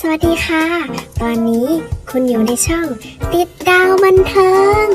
สวัสดีค่ะ ตอนนี้คุณอยู่ในช่อง ติดดาวบันเทิง